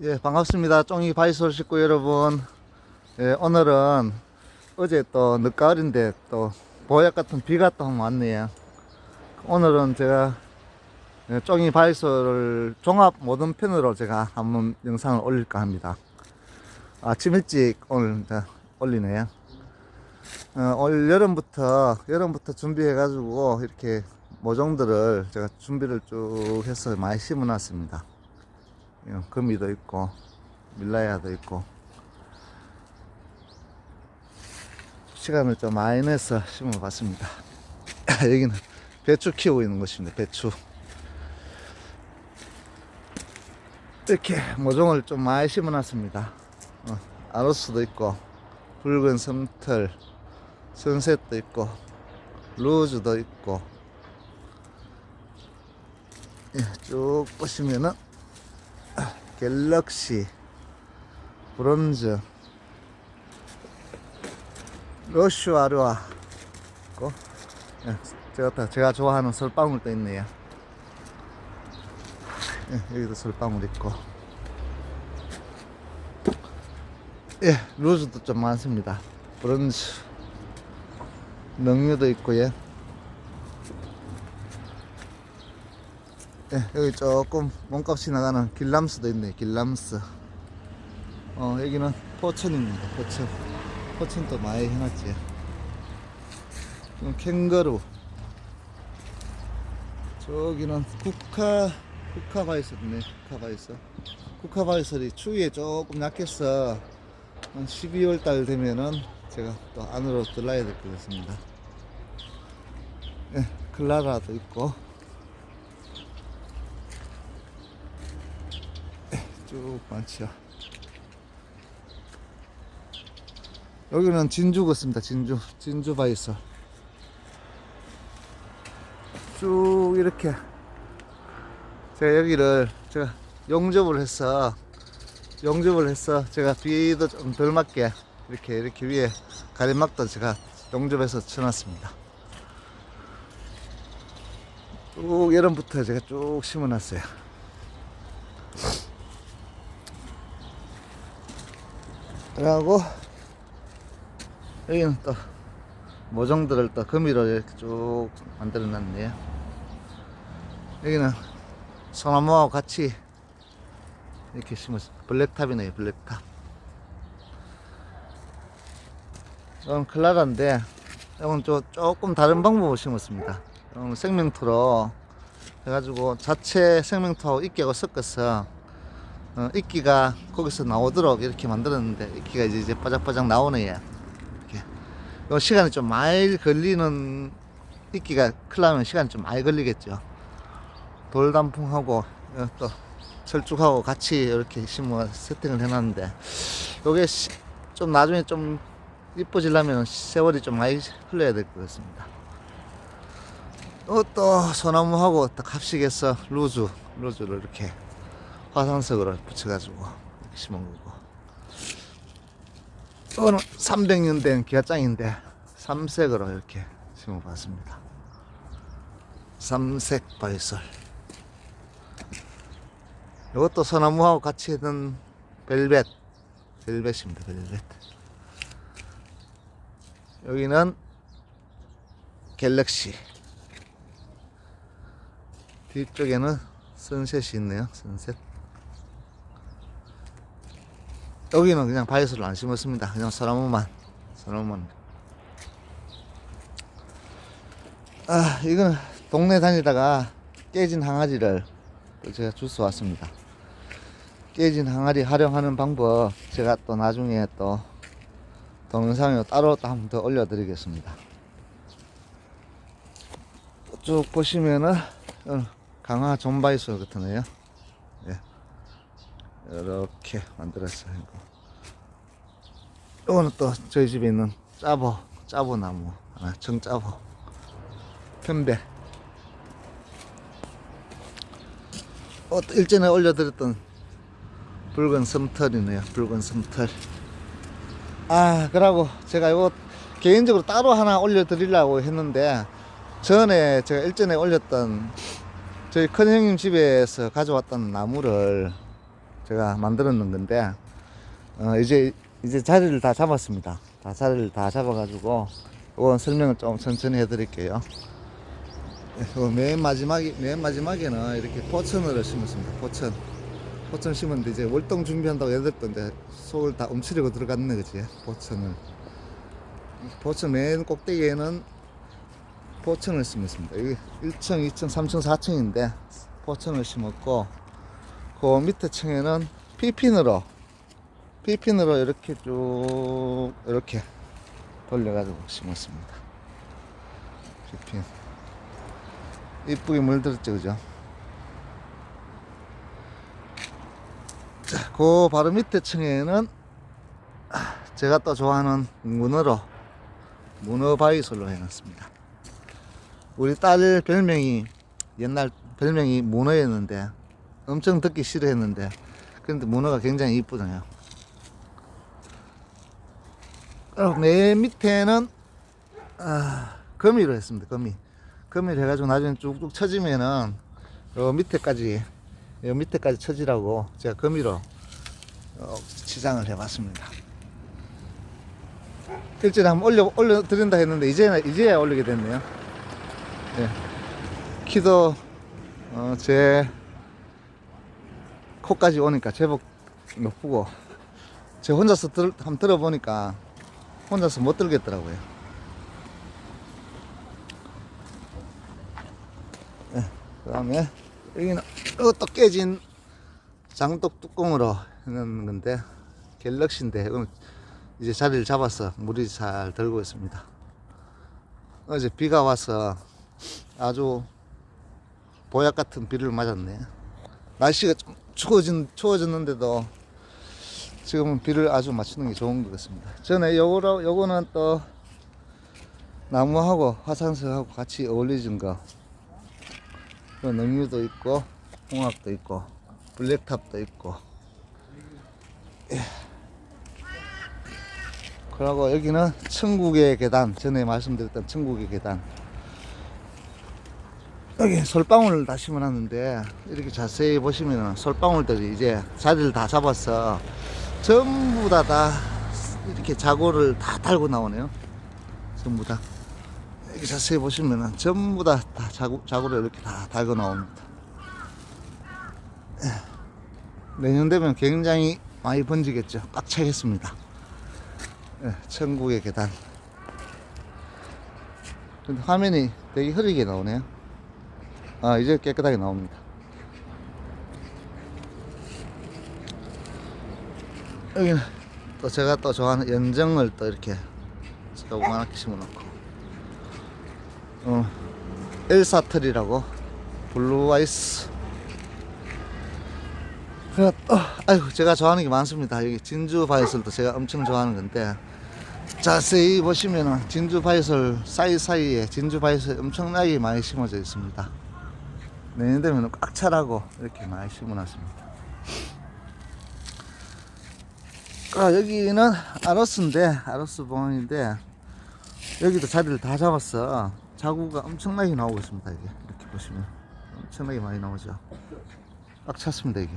예, 반갑습니다. 쫑이 바이솔 식구 여러분. 예, 오늘은 어제 또 늦가을인데 또 보약 같은 비가 또 왔네요. 오늘은 제가 예, 쫑이 바이솔을 종합 모든 편으로 제가 한번 영상을 올릴까 합니다. 아침 일찍 오늘 올리네요. 어, 올 여름부터 여름부터 준비해 가지고 이렇게 모종들을 제가 준비를 쭉 해서 많이 심어 놨습니다. 예, 거미도 있고 밀라야도 있고 시간을 좀 많이 내서 심어봤습니다. 여기는 배추 키우고 있는 곳입니다. 배추 이렇게 모종을 좀 많이 심어놨습니다. 어, 아로스도 있고 붉은 섬털, 선셋도 있고 루즈도 있고 예, 쭉 보시면은 갤럭시, 브론즈, 러쉬 아르와 있고 예, 제가, 다- 제가 좋아하는 솔방울도 있네요. 예, 여기도 솔방울 있고 예, 루즈도 좀 많습니다. 브론즈, 능류도 있고요. 예, 여기 조금 몸값이 나가는 길람스도 있네 길람스. 어 여기는 포천입니다 포천. 포천도 많이 해놨지 지금 캥거루. 저기는 쿠카 쿠카바이설이네 쿠카바이설. 쿠카바이설이 추위에 조금 약해서 한 12월 달 되면은 제가 또 안으로 들러야 될 것 같습니다. 예, 클라라도 있고 쭉 많죠. 여기는 진주 같습니다. 진주, 진주 바이서. 쭉 이렇게 제가 여기를 제가 용접을 해서 용접을 해서 제가 비도 좀 덜 맞게 이렇게 이렇게 위에 가림막도 제가 용접해서 쳐놨습니다. 쭉 여름부터 제가 쭉 심어놨어요. 그리고 여기는 또 모종들을 또 거미로 이렇게 쭉 만들어 놨네요. 여기는 소나무하고 같이 이렇게 심었어. 블랙탑이네요, 블랙탑. 이건 클라라인데, 이건 좀 조금 다른 방법으로 심었습니다. 생명토로 해가지고 자체 생명토하고 이끼하고 섞어서 어, 이끼가 거기서 나오도록 이렇게 만들었는데 이끼가 이제, 이제 바짝바짝 나오네요. 이렇게. 요 시간이 좀 많이 걸리는 이끼가 클라면 시간이 좀 많이 걸리겠죠. 돌단풍하고 어, 또 철쭉하고 같이 이렇게 심어 세팅을 해놨는데 요게 시- 좀 나중에 좀 이뻐지려면 세월이 좀 많이 흘러야 될 것 같습니다. 또, 또 소나무하고 또 갑식에서 루즈 루즈를 이렇게 화산석으로 붙여가지고 심은 거고. 이거는 300년 된 기아장인데 삼색으로 이렇게 심어봤습니다. 삼색 바이설. 이것도 소나무하고 같이 있는 벨벳. 벨벳입니다, 벨벳. 여기는 갤럭시. 뒤쪽에는 선셋이 있네요, 선셋. 여기는 그냥 바이스를 안 심었습니다. 그냥 소나무만, 소나무만. 아, 이건 동네 다니다가 깨진 항아리를 또 제가 주워 왔습니다. 깨진 항아리 활용하는 방법 제가 또 나중에 또 동영상에 따로 또 한번 더 올려드리겠습니다. 쭉 보시면은 어, 강화 존바이소 같으네요. 예. 이렇게 만들었어요. 이거. 이거는 또 저희 집에 있는 짜보, 짜보 나무, 아, 정짜보, 편배. 어, 또 일전에 올려드렸던 붉은 섬털이네요. 붉은 섬털. 아, 그러고 제가 이거 개인적으로 따로 하나 올려드리려고 했는데 전에 제가 일전에 올렸던 저희 큰 형님 집에서 가져왔던 나무를 제가 놓은 건데 어, 이제 이제 자리를 다 잡았습니다. 다 자리를 다 잡아가지고 이건 설명을 좀 천천히 해드릴게요. 어, 맨 마지막에 맨 마지막에는 이렇게 포천을 심었습니다. 포천 포천 심었는데 이제 월동 준비한다고 애들 또 이제 속을 다 움츠리고 들어갔네 그지 포천을 포천 맨 꼭대기에는 포천을 심었습니다. 여기 1층, 2층, 3층, 4층인데 포천을 심었고 그 밑에 층에는 피핀으로 피핀으로 이렇게 쭉 이렇게 돌려가지고 심었습니다. 피핀 이쁘게 물들었죠, 그죠? 자, 그 바로 밑에 층에는 아, 제가 또 좋아하는 문어로 문어 바위솔로 해놨습니다. 우리 딸 별명이 옛날 별명이 문어였는데 엄청 듣기 싫어했는데 근데 문어가 굉장히 이쁘잖아요. 어, 맨 밑에는 아, 거미로 했습니다. 거미. 거미를 해가지고 나중에 쭉쭉 쳐지면은 요 밑에까지 요 밑에까지 쳐지라고 제가 거미로 어, 치장을 해봤습니다. 일주일에 한번 올려 올려 드린다 했는데 이제 이제야 올리게 됐네요. 예. 키도 어, 제 코까지 오니까 제법 높고 제 혼자서 들, 한번 들어보니까 혼자서 못 들겠더라고요. 예. 그다음에 여기는 이것도 깨진 장독 뚜껑으로 해놓은 건데 갤럭시인데 이거는 이제 자리를 잡아서 물이 잘 들고 있습니다. 어제 비가 와서 아주 보약 같은 비를 맞았네. 날씨가 좀 추워진, 추워졌는데도 지금은 비를 아주 맞추는 게 좋은 것 같습니다. 전에 요거로, 요거는 또 나무하고 화산석하고 같이 어울려진 거. 그 능유도 있고, 홍합도 있고, 블랙탑도 있고. 예. 그리고 여기는 천국의 계단. 전에 말씀드렸던 천국의 계단. 여기 솔방울을 다 심어놨는데 이렇게 자세히 보시면 솔방울들이 이제 자리를 다 잡아서 전부 다 다 이렇게 자고를 다 달고 나오네요. 전부 다 이렇게 자세히 보시면은 전부 다, 다 자고, 자고를 이렇게 다 달고 나옵니다. 예. 내년 되면 굉장히 많이 번지겠죠. 꽉 차겠습니다. 예, 천국의 계단. 근데 화면이 되게 흐리게 나오네요. 아 이제 깨끗하게 나옵니다. 여기는 또 제가 또 좋아하는 연정을 또 이렇게 조그맣게 심어놓고. 어, 엘사틀이라고. 블루아이스. 그래 또 아이고 제가 좋아하는 게 많습니다. 여기 진주 바이솔도 제가 엄청 좋아하는 건데. 자세히 보시면은 진주 바이솔 사이사이에 진주 바이솔 엄청나게 많이 심어져 있습니다 내년 되면 꽉 차라고 이렇게 많이 심어놨습니다. 아, 여기는 아로스인데, 아로스 봉원인데, 여기도 자리를 다 잡았어. 자구가 엄청나게 나오고 있습니다, 이게. 이렇게 보시면. 엄청나게 많이 나오죠. 꽉 찼습니다, 이게.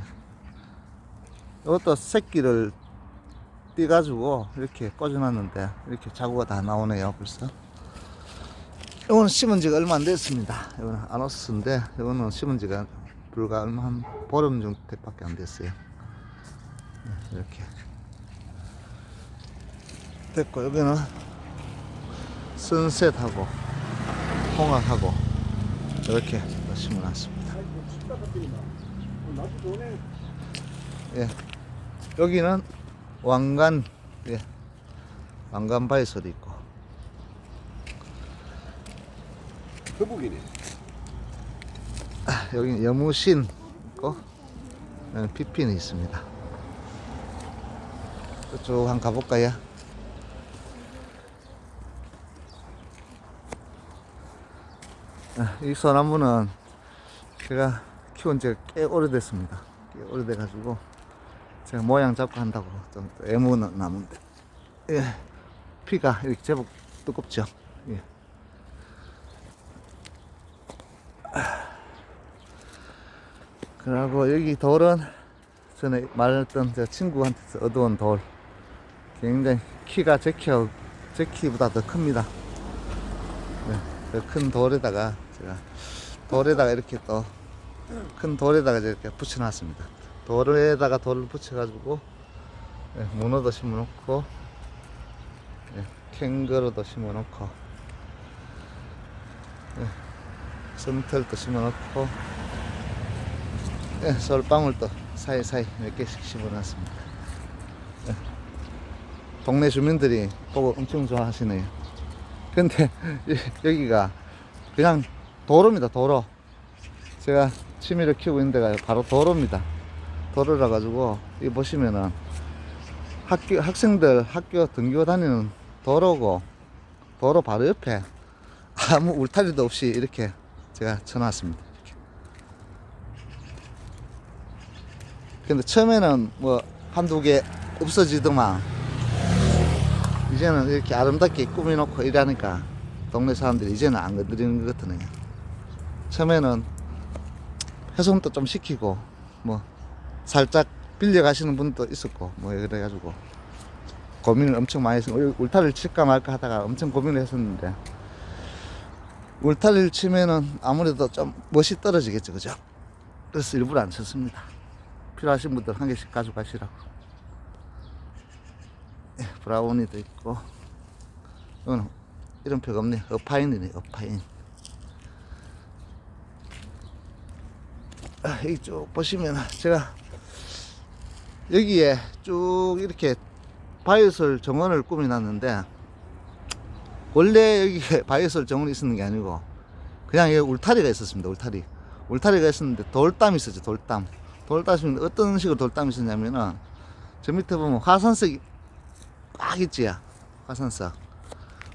이것도 새끼를 띄가지고 이렇게 꽂아놨는데, 이렇게 자구가 다 나오네요, 벌써. 이거는 심은 지가 얼마 안 됐습니다. 이거는 아노스인데, 이거는 심은 지가 불과 얼마 한 보름 정도밖에 안 됐어요. 네, 이렇게. 됐고, 여기는 sunset하고, 홍학하고, 이렇게 심어놨습니다. 예. 여기는 왕관, 예. 왕관 바이솔이 있고, 거북이네. 아, 여기 여무신 있고 여기 피핀이 있습니다. 쭉 한번 가볼까요? 아, 이 소나무는 제가 키운 지가 꽤 오래됐습니다. 꽤 오래돼가지고 제가 모양 잡고 한다고 좀 애무는 나무인데 예, 피가 이렇게 제법 두껍죠. 예. 그리고 여기 돌은 전에 말했던 저 친구한테서 얻어온 돌 굉장히 키가 제 키하고 제 키보다 더 큽니다. 네, 그큰 돌에다가 제가 돌에다가 이렇게 또 큰 돌에다가 이렇게 붙여놨습니다. 돌에다가 돌을 붙여가지고 네, 문어도 심어놓고 네, 캥거루도 심어놓고 네, 섬털도 심어놓고 네, 솔방울 도 사이사이 몇 개씩 심어놨습니다. 네, 동네 주민들이 보고 엄청 좋아하시네요. 근데 이- 여기가 그냥 도로입니다, 도로. 제가 취미를 키우고 있는 데가 바로 도로입니다. 도로라 가지고 이 보시면은 학교 학생들 학교 등교 다니는 도로고 도로 바로 옆에 아무 울타리도 없이 이렇게 제가 쳐놨습니다. 이렇게. 근데 처음에는 뭐 한두 개 없어지더만 이제는 이렇게 아름답게 꾸며놓고 이러니까 동네 사람들이 이제는 안 건드리는 것 같으네요. 처음에는 훼손도 좀 시키고 뭐 살짝 빌려 가시는 분도 있었고 뭐 그래가지고 고민을 엄청 많이 했어요. 울- 울타리를 칠까 말까 하다가 엄청 고민을 했었는데 울타리를 치면은 아무래도 좀 멋이 떨어지겠죠, 그죠? 그래서 일부러 안 쳤습니다. 필요하신 분들 한 개씩 가져가시라고. 예, 브라우니도 있고 이거는 이름표가 없네. 어파인이네, 어파인. 아, 여기 쭉 보시면 제가 여기에 쭉 이렇게 바이오솔 정원을 꾸며놨는데 원래 여기에 바이오솔 정원이 있었는 게 아니고 그냥 여기 울타리가 있었습니다. 울타리. 울타리가 있었는데 돌담이 있었죠. 돌담. 돌담이 어떤 식으로 돌담이 있었냐면은 저 밑에 보면 화산석이 꽉 있지. 화산석.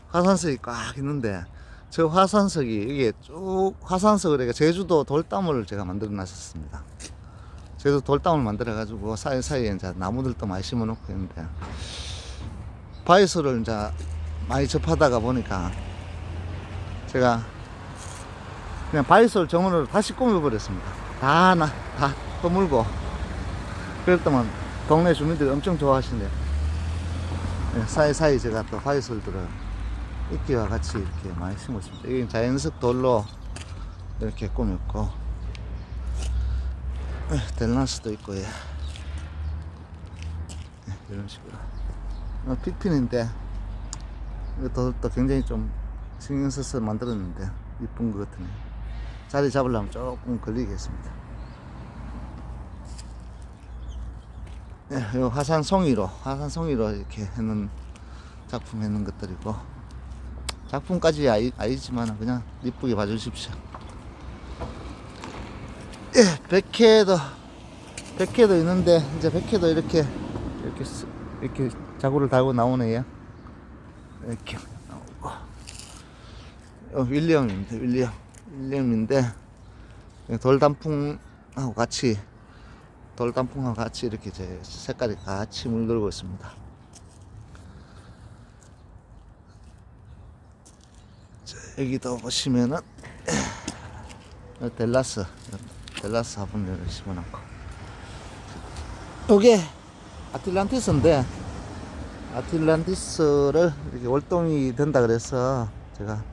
화산석이 꽉 있는데 저 화산석이 이게 쭉 화산석을 해가 제주도 돌담을 제가 만들어 놨었습니다. 제주도 돌담을 만들어 가지고 사이사이에 이제 나무들도 많이 심어 놓고 있는데 바이소를 이제 많이 접하다가 보니까 제가 그냥 바이솔 정원으로 다시 꾸며버렸습니다. 다, 나, 다 허물고. 그랬더만 동네 주민들이 엄청 좋아하시네요. 네, 사이사이 제가 또 바이솔들을 이끼와 같이 이렇게 많이 심었습니다. 이게 자연석 돌로 이렇게 꾸몄고, 네, 델나스도 있고, 예. 네, 이런 식으로. 어, 픽핀인데, 이것도 또 굉장히 좀 신경 써서 만들었는데, 이쁜 것 같으네요. 자리 잡으려면 조금 걸리겠습니다. 예, 요 화산 송이로, 화산 송이로 이렇게 해놓은 작품 해놓은 것들이고, 작품까지 아니, 아니지만 그냥 이쁘게 봐주십시오. 예, 백회도, 백회도 있는데, 이제 백회도 이렇게, 이렇게, 쓱 이렇게 자구를 달고 나오네요. 이렇게 나오고. 어, 윌리엄입니다, 윌리엄. 윌리엄인데, 돌단풍하고 같이, 돌단풍하고 같이 이렇게 제 색깔이 같이 물들고 있습니다. 자, 여기도 보시면은, 어, 델라스, 델라스 화분을 심어놓고. 요게 아틀란티스인데, 아틀란티스를 이렇게 월동이 된다 그래서 제가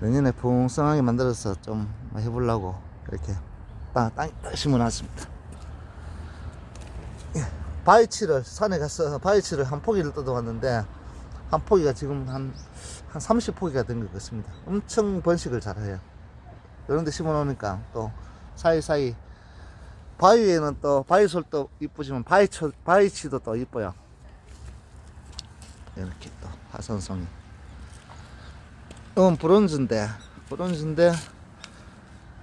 내년에 풍성하게 만들어서 좀 해보려고 이렇게 땅, 땅 심어놨습니다. 예, 바위치를 산에 가서 바위치를 한 포기를 뜯어왔는데 한 포기가 지금 한, 한 30포기가 된 것 같습니다. 엄청 번식을 잘해요. 이런 데 심어 놓으니까 또 사이사이 바위에는 또 바위솔도 이쁘지만 바위치, 바위치도 또 이뻐요. 이렇게 또 화산성이. 이건 브론즈인데, 브론즈인데,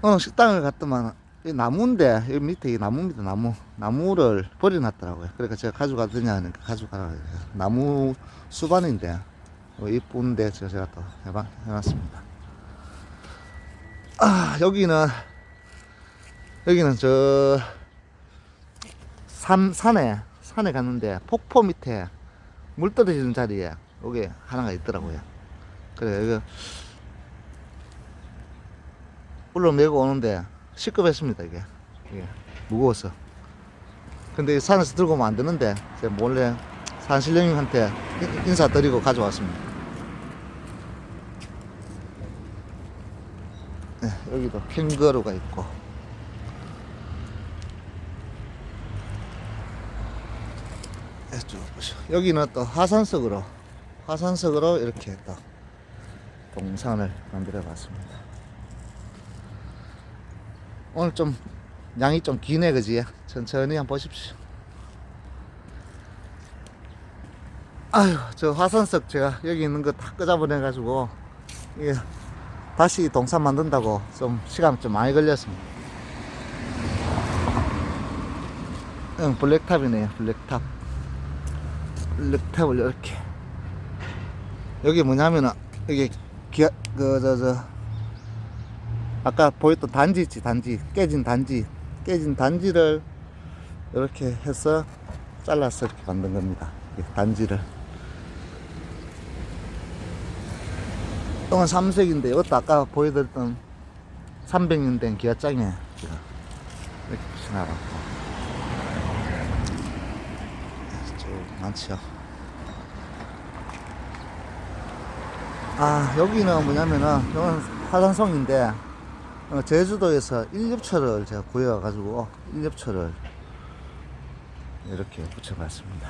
어, 식당을 갔더만, 이 나무인데, 여기 밑에 이 나무입니다, 나무. 나무를 버려놨더라고요. 그러니까 제가 가져가더냐 하니까 가져가라고 해요. 나무 수반인데, 어, 이쁜데 제가, 제가 또 해봐, 해놨습니다. 아, 여기는, 여기는 저, 산, 산에, 산에 갔는데, 폭포 밑에 물 떨어지는 자리에 여기 하나가 있더라고요. 그래, 이거, 올라내고 오는데 시급했습니다, 이게. 이게 무거워서. 근데 이 산에서 들고 오면 안 되는데 제가 몰래 산신령님한테 인- 인사드리고 가져왔습니다. 네, 여기도 캥거루가 있고 네. 여기는 또 화산석으로 화산석으로 이렇게 또 동산을 만들어 봤습니다. 오늘 좀 양이 좀 기네 그지? 천천히 한번 보십시오. 아유 저 화산석 제가 여기 있는 거 다 끄잡아내 가지고 이게 다시 동산 만든다고 좀 시간 좀 많이 걸렸습니다. 응 블랙탑이네요 블랙탑 블랙탑을 이렇게 여기 뭐냐면은 여기 기아 그저 저 아까 보였던 단지 있지 단지. 깨진 단지. 깨진 단지를 이렇게 해서 잘라서 이렇게 만든 겁니다. 이 단지를. 이건 삼색인데 이것도 아까 보여드렸던 300년 된 기아장에 이렇게 붙여놔갖고. 쭉 많지요. 아 여기는 뭐냐면은 이건 화산성인데 어, 제주도에서 일엽초를 제가 구해와가지고 일엽초를 이렇게 붙여봤습니다.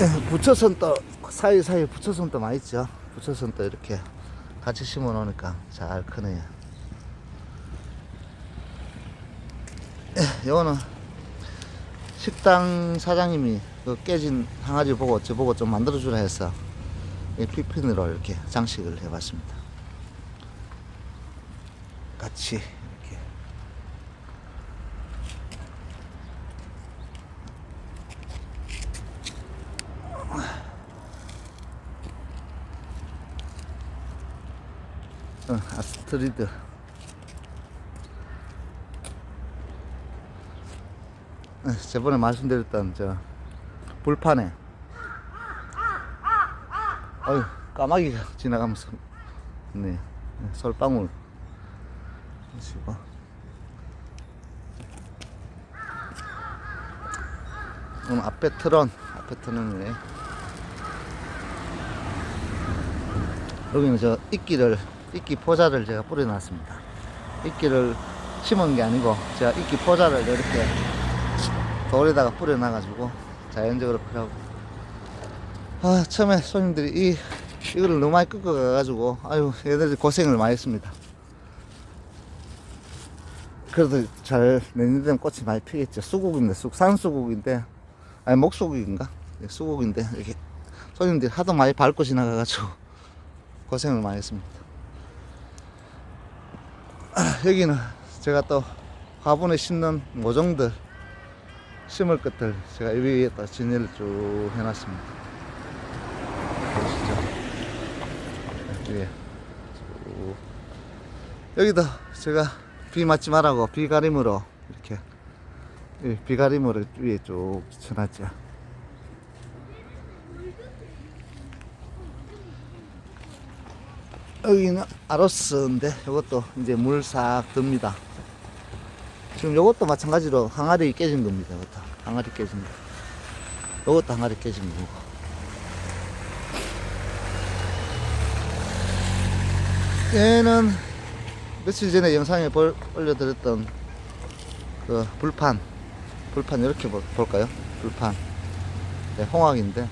예, 부처선 또 사이사이 부처선 또 많이 있죠. 부처선 또 이렇게 같이 심어 놓으니까 잘 크네요. 예, 이거는 식당 사장님이 그 깨진 항아리 보고 저보고 좀 만들어주라 해서 이 피핀으로 이렇게 장식을 해봤습니다. 같이 이렇게 어, 아스트리드 어, 저번에 말씀드렸던 저 불판에 어휴 까마귀가 지나가면서. 네 솔방울. 보시고 그럼 앞에 트런 앞에 트런이네 여기는 저 이끼를 이끼 포자를 제가 뿌려놨습니다. 이끼를 심은 게 아니고 제가 이끼 포자를 이렇게 돌에다가 뿌려놔가지고 자연적으로 크라고 아 처음에 손님들이 이 이거를 너무 많이 끄고 가가지고 아유 얘들이 고생을 많이 했습니다. 그래도 잘 내년 되면 꽃이 많이 피겠죠. 수국인데 쑥 산수국인데 아니 목수국인가? 네, 수국인데 이렇게 손님들이 하도 많이 밟고 지나가가지고 고생을 많이 했습니다. 아, 여기는 제가 또 화분에 심는 모종들 심을 것들 제가 이 위에다 진열을 쭉 해놨습니다. 보시죠. 위에 쭉. 여기도 제가 비 맞지 말라고 비가림으로 이렇게 이 비가림으로 위에 쭉 쳐놨죠. 여기는 아로스인데 이것도 이제 물 싹 듭니다. 지금 요것도 마찬가지로 항아리 깨진 겁니다. 이것도 항아리 깨진 거. 요것도 항아리 깨진 거고. 얘는 며칠 전에 영상에 볼- 올려드렸던 그 불판. 불판 이렇게 볼, 볼까요? 불판. 네, 홍학인데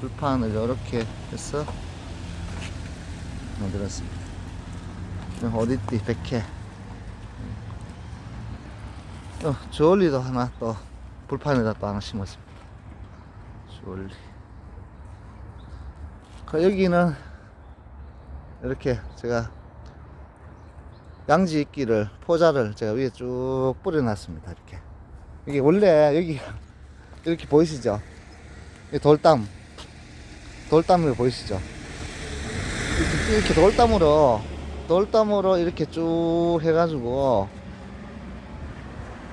불판을 이렇게 해서 만들었습니다. 어디띠 백회. 어, 주얼리도 하나 또 불판에다 또 하나 심었습니다. 주얼리. 그 여기는 이렇게 제가 양지 이끼를 포자를 제가 위에 쭉 뿌려놨습니다. 이렇게 이게 원래 여기 이렇게 보이시죠? 이 돌담 돌담을 보이시죠? 이렇게, 이렇게 돌담으로 돌담으로 이렇게 쭉 해가지고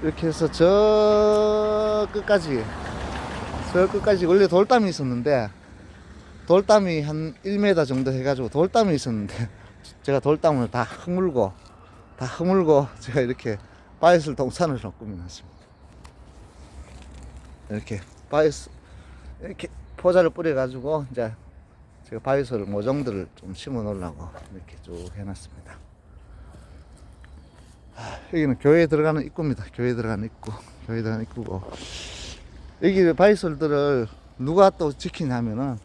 이렇게 해서 저 끝까지 저 끝까지 원래 돌담이 있었는데 돌담이 한 1m 정도 해가지고 돌담이 있었는데 제가 돌담을 다 허물고 다 허물고 제가 이렇게 바이슬 동산을 좀 꾸며놨습니다. 이렇게 바이스 이렇게 포자를 뿌려가지고 이제 제가 바이슬 모종들을 좀 심어 놓으려고 이렇게 쭉 해놨습니다. 아, 여기는 교회에 들어가는 입구입니다. 교회에 들어가는 입구. 교회에 들어가는 입구고 여기 바이솔들을 누가 또 지키냐면은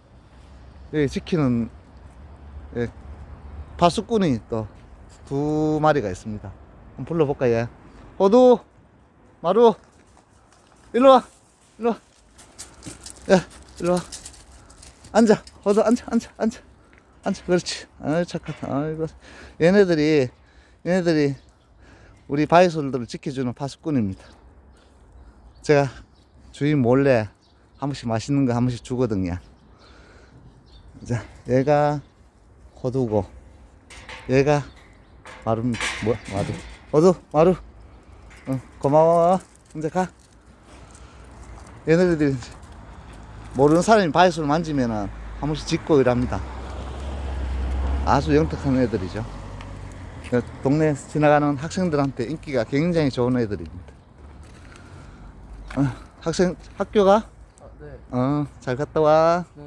여기 지키는 예, 파수꾼이 또 두 마리가 있습니다. 한번 불러볼까 얘. 호두, 마루, 일로 와, 일로 와. 야, 일로 와. 앉아, 호두 앉아, 앉아, 앉아, 앉아. 그렇지. 아이 착하다. 아이고, 얘네들이 얘네들이 우리 바이솔들을 지켜주는 파수꾼입니다. 제가 주인 몰래 한 번씩 맛있는 거 한 번씩 주거든요. 자, 얘가 호두고, 얘가 마루입니다. 뭐야, 마루. 호두, 마루. 어, 고마워. 이제 가. 얘네들이 모르는 사람이 바이솔 만지면은 한 번씩 짖고 이랍니다. 아주 영특한 애들이죠. 그 동네 지나가는 학생들한테 인기가 굉장히 좋은 애들입니다. 어, 학생 학교가 아, 네. 어, 잘 갔다 와. 네.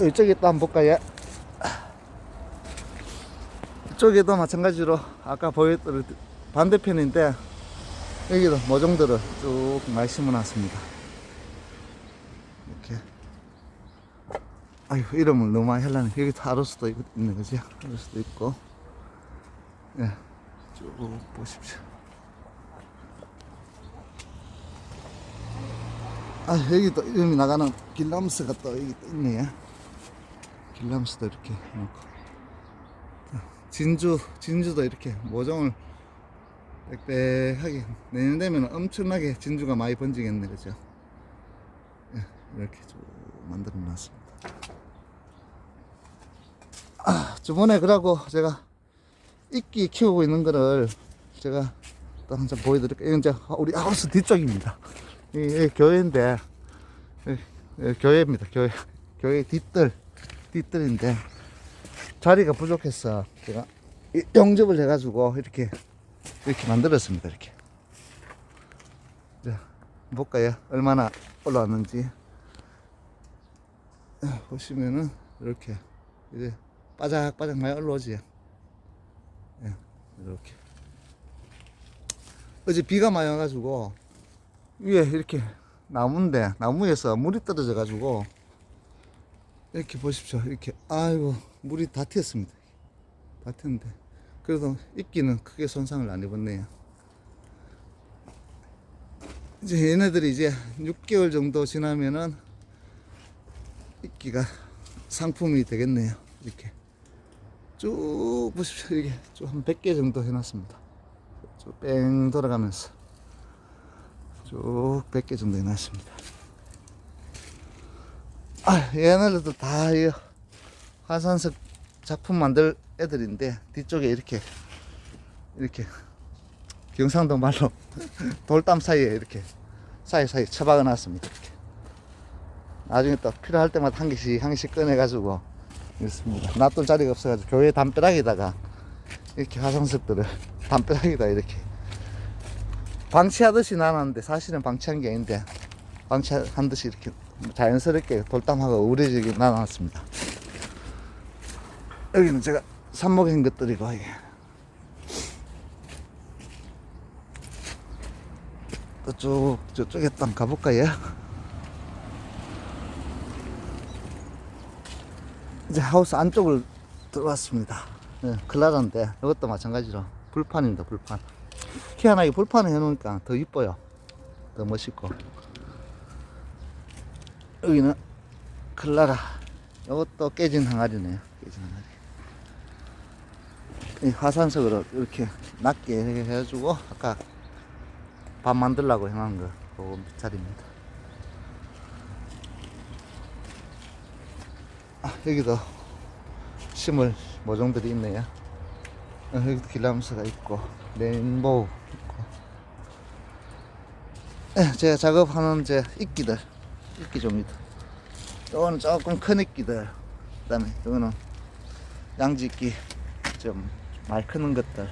이쪽에 또 한번 볼까요? 이쪽에도 마찬가지로 아까 보였던 반대편인데 여기도 모종들을 쭉 많이 심어놨습니다. 이렇게. 아유 이름을 너무 많이 하려네. 여기 타로스도 있- 있는 거지. 타로스도 있고. 예. 쭉 보십시오. 아 여기 또 이름이 나가는 길람스가 또 여기 또 있네요. 길람스도 이렇게 놓고 진주 진주도 이렇게 모종을 빽빽하게 내년 되면 엄청나게 진주가 많이 번지겠네 그죠? 예, 이렇게 쭉 만들어 놨습니다. 아, 저번에 그러고 제가 이끼 키우고 있는 거를 제가 또한장 보여드릴게요. 이제 우리 하우스 뒤쪽입니다. 이, 이 교회인데 이, 이 교회입니다. 교회 교회 뒷뜰 뒷뜰인데 자리가 부족해서 제가 이 영접을 해가지고 이렇게 이렇게 만들었습니다. 이렇게 자 볼까요? 얼마나 올라왔는지 아, 보시면은 이렇게 이제 바짝바짝 많이 올라오지. 예, 이렇게 어제 비가 많이 와가지고 위에 이렇게 나무인데 나무에서 물이 떨어져 가지고 이렇게 보십시오. 이렇게. 아이고 물이 다 튀었습니다. 다 튀었는데. 그래도 이끼는 크게 손상을 안 입었네요. 이제 얘네들이 이제 6개월 정도 지나면은 이끼가 상품이 되겠네요. 이렇게. 쭉 보십시오. 이게 쭉한 100개 정도 해놨습니다. 쭉 뺑 돌아가면서 쭉 100개 정도 해놨습니다. 아, 얘네들도 다 이 화산석 작품 만들 애들인데 뒤쪽에 이렇게 이렇게 경상도 말로 돌담 사이에 이렇게 사이사이 처박아 놨습니다. 이렇게. 나중에 또 필요할 때마다 한 개씩 한 개씩 꺼내 가지고 있습니다. 놔둘 자리가 없어 가지고 교회 담벼락에다가 이렇게 화산석들을 담벼락에다 이렇게 방치하듯이 나눴는데 사실은 방치한 게 아닌데 방치한 듯이 이렇게 자연스럽게 돌담하고 우려지게 나눠놨습니다. 여기는 제가 삽목인 것들이고 이게 쭉 저쪽에 또 한번 가볼까요? 이제 하우스 안쪽을 들어왔습니다. 네, 클라라인데 이것도 마찬가지로 불판입니다. 불판. 희한하게 불판을 해놓으니까 더 이뻐요. 더 멋있고. 여기는 클라라. 이것도 깨진 항아리네요. 깨진 항아리. 이 화산석으로 이렇게 낮게 해가지고 아까 밥 만들라고 해놓은 거, 그 자리입니다. 아, 여기도 심을 모종들이 있네요. 어, 여기도 길람스가 있고, 레인보우 있고. 예, 제가 작업하는 제 이끼들, 이끼 종이들. 이거는 조금 큰 이끼들. 그 다음에 이거는 양지기 좀 많이 크는 것들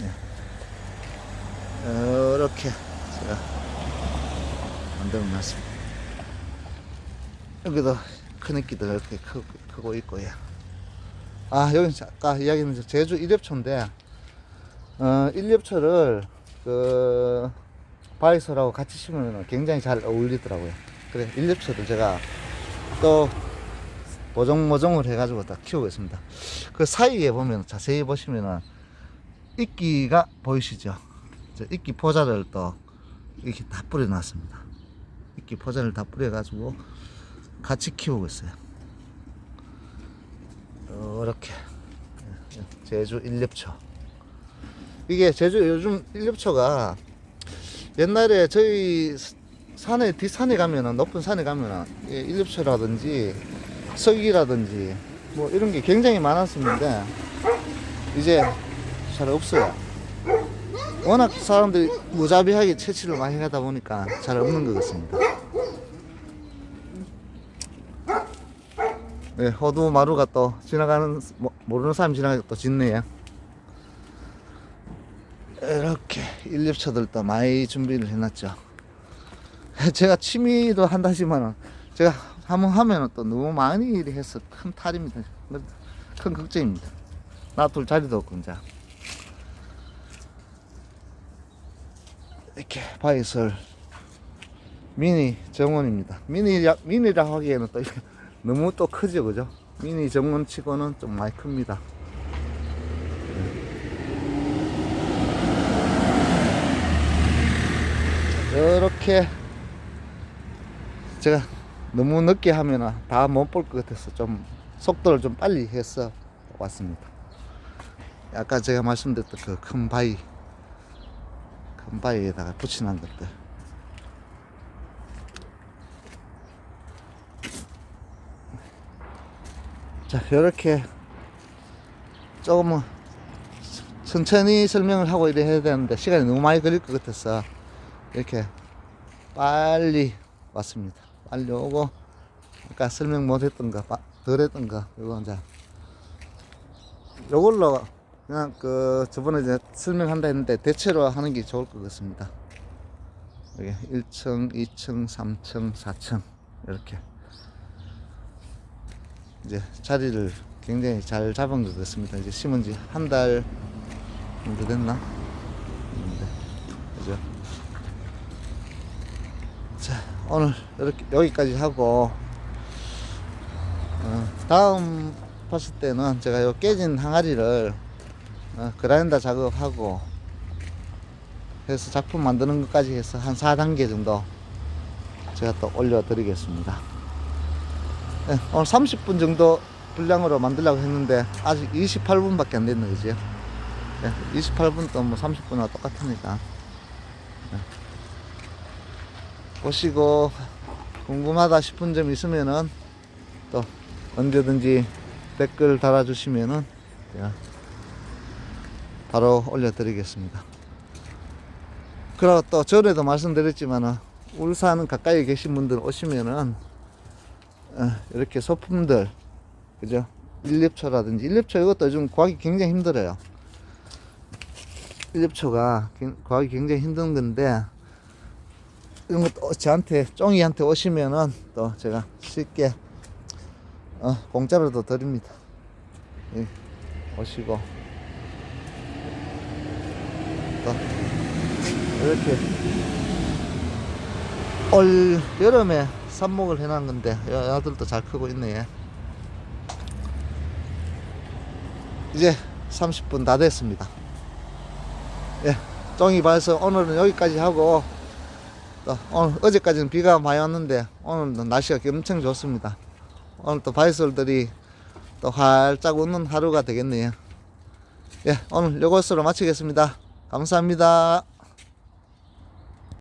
예. 이렇게 제가 만들어 놨습니다. 여기도 큰 이끼들 이렇게 크, 크고 있고요. 아 여기 아까 이야기는 제주 일엽초인데 어 일엽초를 그 바이솔하고 같이 심으면 굉장히 잘 어울리더라고요. 그래 일엽초를 제가 또 모종모종을 해가지고 다 키우고 있습니다. 그 사이에 보면 자세히 보시면은 이끼가 보이시죠? 저 이끼 포자를 또 이렇게 다 뿌려놨습니다. 이끼 포자를 다 뿌려가지고 같이 키우고 있어요. 이렇게 제주 일엽초. 이게 제주 요즘 일엽초가 옛날에 저희 산에 뒷산에 가면은 높은 산에 가면은 이 일엽초라든지 석이라든지 뭐 이런 게 굉장히 많았었는데 이제 잘 없어요. 워낙 사람들이 무자비하게 채취를 많이 하다 보니까 잘 없는 것 같습니다. 네, 호두 마루가 또 지나가는 뭐, 모르는 사람 지나가니까 또 짖네요. 이렇게 일립초들도 많이 준비를 해놨죠. 제가 취미도 한다지만은 제가 한번 하면은 또 너무 많이 일을 해서 큰 탈입니다. 큰 걱정입니다. 놔둘 자리도 없고 이제 이렇게 바이솔 미니 정원입니다. 미니라 미니라 하기에는 또 너무 또 크죠, 그죠? 미니 정원 치고는 좀 많이 큽니다. 이렇게 제가 너무 늦게 하면은 다못 볼 것 같아서 좀 속도를 좀 빨리 해서 왔습니다. 아까 제가 말씀드렸던 그 큰 바위, 큰 바위에다가 붙여놓은 것들. 자, 이렇게 조금은 천천히 설명을 하고 이래 해야 되는데 시간이 너무 많이 걸릴 것 같아서 이렇게 빨리 왔습니다. 빨리 오고 아까 설명 못했던 거, 빠- 덜 했던 거 이거 이제 요걸로 그냥 그 저번에 이제 설명한다 했는데 대체로 하는 게 좋을 것 같습니다. 여기 1층, 2층, 3층, 4층 이렇게 이제 자리를 굉장히 잘 잡은 것 같습니다. 이제 심은 지 한 달 정도 됐나? 있는데 그죠? 자 오늘 이렇게 여기까지 하고 어, 다음 봤을 때는 제가 요 깨진 항아리를 어, 그라인더 작업하고 해서 작품 만드는 것까지 해서 한 4단계 정도 제가 또 올려드리겠습니다. 네, 오늘 30분 정도 분량으로 만들려고 했는데 아직 28분밖에 안 됐네 그죠? 네, 28분도 뭐 30분하고 똑같으니까 네. 보시고 궁금하다 싶은 점 있으면은 또 언제든지 댓글 달아주시면은 제가 바로 올려드리겠습니다. 그리고 또 전에도 말씀드렸지만은 울산 가까이 계신 분들 오시면은 어, 이렇게 소품들 그죠? 일립초라든지 일립초 이것도 요즘 구하기 굉장히 힘들어요. 일립초가 굉- 구하기 굉장히 힘든 건데 이런 것도 저한테 쫑이한테 오시면은 또 제가 쉽게 어, 공짜로도 드립니다. 예, 오시고 또 이렇게 올 여름에 삽목을 해놓은 건데 여- 야들도 잘 크고 있네. 이제 30분 다 됐습니다. 예, 쫑이 봐서 오늘은 여기까지 하고 또 오늘 어제까지는 비가 많이 왔는데 오늘은 날씨가 엄청 좋습니다. 오늘 또 바이솔들이 또 활짝 웃는 하루가 되겠네요. 예, 오늘 요것으로 마치겠습니다. 감사합니다.